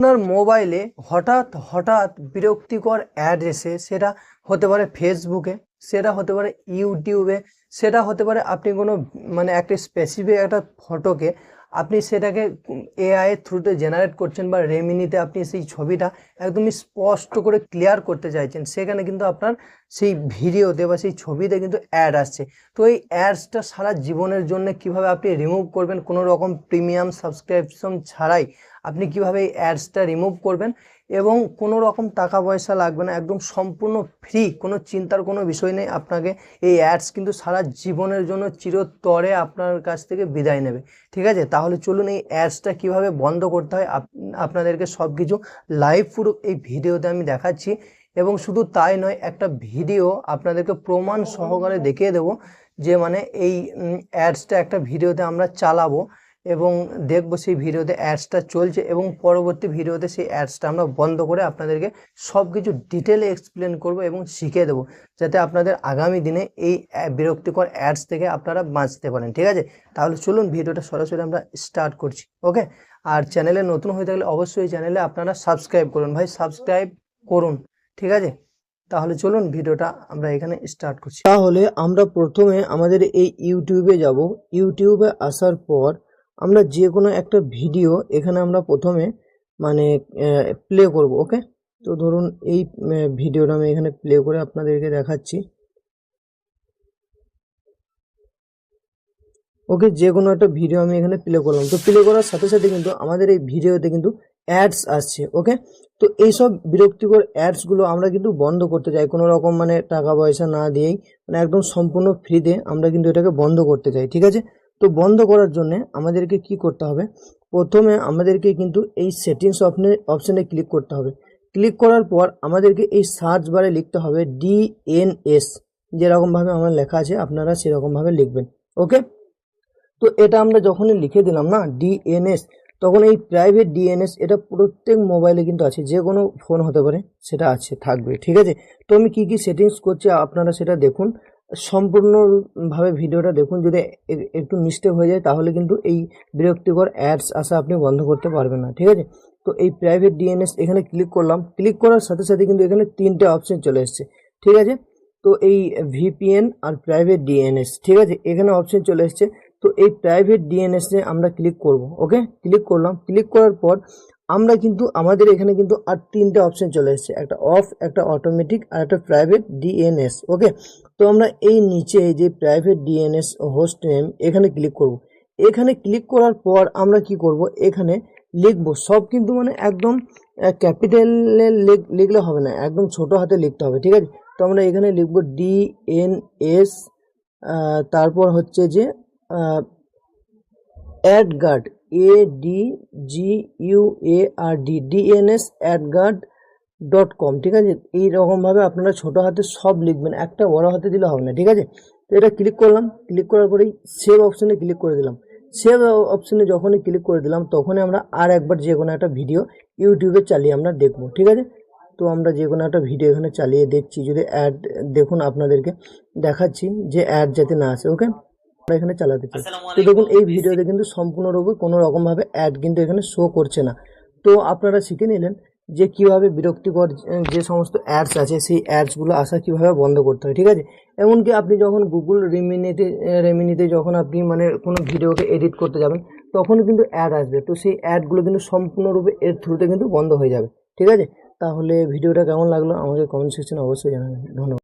আপনার মোবাইলে হঠাৎ হঠাৎ বিরক্তিকর অ্যাড এসে সেটা হতে পারে ফেসবুকে সেটা হতে পারে ইউটিউবে সেটা হতে পারে আপনি কোনো মানে একটা স্পেসিফিক একটা ফটোকে আপনি সেটাকে এআই থ্রুতে জেনারেট করছেন বা রেমিনিতে আপনি সেই ছবিটা একদমই স্পষ্ট করে ক্লিয়ার করতে চাইছেন, সেখানে কিন্তু আপনার সেই ভিডিওতে বা সেই ছবিতে কিন্তু অ্যাড আসছে। তো এই অ্যাডসটা সারা জীবনের জন্য কীভাবে আপনি রিমুভ করবেন? কোনো রকম প্রিমিয়াম সাবস্ক্রিপশন ছাড়াই আপনি কীভাবে এই অ্যাডসটা রিমুভ করবেন? এবং কোনো রকম টাকা পয়সা লাগবে না, একদম সম্পূর্ণ ফ্রি কোনো চিন্তার কোনো বিষয় নেই আপনাকে। এই অ্যাডস কিন্তু সারা জীবনের জন্য চিরতরে আপনার কাছ থেকে বিদায় নেবে। ঠিক আছে? তাহলে চলুন এই অ্যাডসটা কীভাবে বন্ধ করতে হয়? আপ- আপনাদেরকে সব কিছু লাইভ পুরো এই ভিডিওতে আমি দেখাচ্ছি। এবং শুধু তাই নয়, একটা ভিডিও আপনাদেরকে প্রমাণ সহকারে দেখিয়ে দেবো যে মানে এই অ্যাডসটা একটা ভিডিওতে আমরা চালাবো এবং দেখব সেই ভিডিওতে অ্যাডসটা চলছে এবং পরবর্তী ভিডিওতে সেই অ্যাডসটা আমরা বন্ধ করে আপনাদেরকে সব কিছু ডিটেলে এক্সপ্লেন করব এবং শিখিয়ে দেবো যাতে আপনাদের আগামী দিনে এই বিরক্তিকর অ্যাডস থেকে আপনারা বাঁচতে পারেন, ঠিক আছে? তাহলে চলুন ভিডিওটা সরাসরি আমরা স্টার্ট করছি ওকে আর চ্যানেলে নতুন হয়ে থাকলে অবশ্যই চ্যানেলে আপনারা সাবস্ক্রাইব করুন। ভাই সাবস্ক্রাইব করুন। ঠিক আছে? তাহলে চলুন ভিডিওটা আমরা এখানে স্টার্ট করছি। তাহলে আমরা প্রথমে আমাদের এই ইউটিউবে যাব। ইউটিউবে আসার পর আমরা যে কোনো একটা ভিডিও এখানে আমরা প্রথমে মানে প্লে করব, ওকে? তো ধরুন এই ভিডিওটা আমি এখানে প্লে করে আপনাদেরকে দেখাচ্ছি। ওকে যে কোনো একটা ভিডিও আমি এখানে প্লে করলাম। তো প্লে করার সাথে সাথে কিন্তু আমাদের এই ভিডিওতে কিন্তু অ্যাডস আসছে ওকে তো এইসব বিরক্তিকর অ্যাডসগুলো আমরা কিন্তু বন্ধ করতে চাই, কোনো রকম মানে টাকা পয়সা না দিয়েই মানে একদম সম্পূর্ণ ফ্রিতে আমরা কিন্তু এটাকে বন্ধ করতে চাই, ঠিক আছে? তো বন্ধ করার জন্য আমাদেরকে কি করতে হবে? প্রথমে আমাদেরকে কিন্তু এই সেটিংস অপশনে অপশানে ক্লিক করতে হবে। ক্লিক করার পর আমাদেরকে এই সার্চ বারে লিখতে হবে ডিএনএস যেরকমভাবে আমার লেখা আছে, আপনারা সেরকমভাবে লিখবেন ওকে তো এটা আমরা যখনই লিখে দিলাম না ডিএনএস তখন এই প্রাইভেট ডিএনএস এটা প্রত্যেক মোবাইলে কিন্তু আছে, যে কোনো ফোন হতে পারে, সেটা আছে, থাকবে, ঠিক আছে? তো আমি কী কী সেটিংস করছি আপনারা সেটা দেখুন। সম্পূর্ণভাবে ভিডিওটা দেখুন, যদি একটু মিস্টেক হয়ে যায়, তাহলে কিন্তু এই বিরক্তিকর অ্যাডস আসা আপনি বন্ধ করতে পারবেন না, ঠিক আছে? তো এই প্রাইভেট ডিএনএস এখানে ক্লিক করলাম ক্লিক করার সাথে সাথে কিন্তু এখানে তিনটে অপশন চলে এসছে, ঠিক আছে? তো এই ভিপিএন আর প্রাইভেট ডিএনএস ঠিক আছে? এখানে অপশন চলে এসছে তো এই প্রাইভেট ডিএনএস আমরা ক্লিক করব ওকে ক্লিক করলাম ক্লিক করার পর আমরা কিন্তু, আমাদের এখানে কিন্তু আর তিনটে অপশন চলে এসেছে, একটা অফ একটা অটোমেটিক আর একটা প্রাইভেট ডিএনএস ওকে তো আমরা এই নিচে যে প্রাইভেট ডিএনএস হোস্ট নেম এখানে ক্লিক করব। এখানে ক্লিক করার পর আমরা কি করব? এখানে লিখব, সব কিন্তু মানে একদম ক্যাপিটালে লিখলে হবে না, একদম ছোট হাতে লিখতে হবে, ঠিক আছে? তো আমরা এখানে লিখব ডিএনএস তারপর হচ্ছে যে AdGuard A D G U A R D DNS AdGuard dot com ঠিক আছে? এই রকমভাবে আপনারা ছোটো হাতে সব লিখবেন, একটা বড় হাতে দিলে হবে না, ঠিক আছে? তো এটা ক্লিক করলাম ক্লিক করার পরেই সেভ অপশনে ক্লিক করে দিলাম। সেভ অপশনে যখনই ক্লিক করে দিলাম, তখনই আমরা আর একবার যে কোনো একটা ভিডিও ইউটিউবে চালিয়ে আমরা দেখব, ঠিক আছে? তো আমরা যে কোনো একটা ভিডিও এখানে চালিয়ে দেখছি, যদি অ্যাড দেখুন আপনাদেরকে দেখাচ্ছি যে অ্যাড যাতে না আসে ওকে আমরা এখানে চালাতে চাই। তো দেখুন এই ভিডিওতে কিন্তু সম্পূর্ণরূপে কোনো রকমভাবে অ্যাড কিন্তু এখানে শো করছে না। তো আপনারা শিখে নিলেন যে কীভাবে বিরক্তিকর যে- যে সমস্ত অ্যাডস আছে সেই অ্যাডসগুলো আসা কীভাবে বন্ধ করতে হয় ঠিক আছে? এমনকি আপনি যখন গুগল রেমিনিতে রেমিনিতে যখন আপনি মানে কোনো ভিডিওকে এডিট করতে যাবেন তখন কিন্তু অ্যাড আসবে। তো সেই অ্যাডগুলো কিন্তু সম্পূর্ণরূপে এর থ্রুতে কিন্তু বন্ধ হয়ে যাবে ঠিক আছে? তাহলে ভিডিওটা কেমন লাগল আমাকে কমেন্ট সেকশনে অবশ্যই জানাবেন। ধন্যবাদ।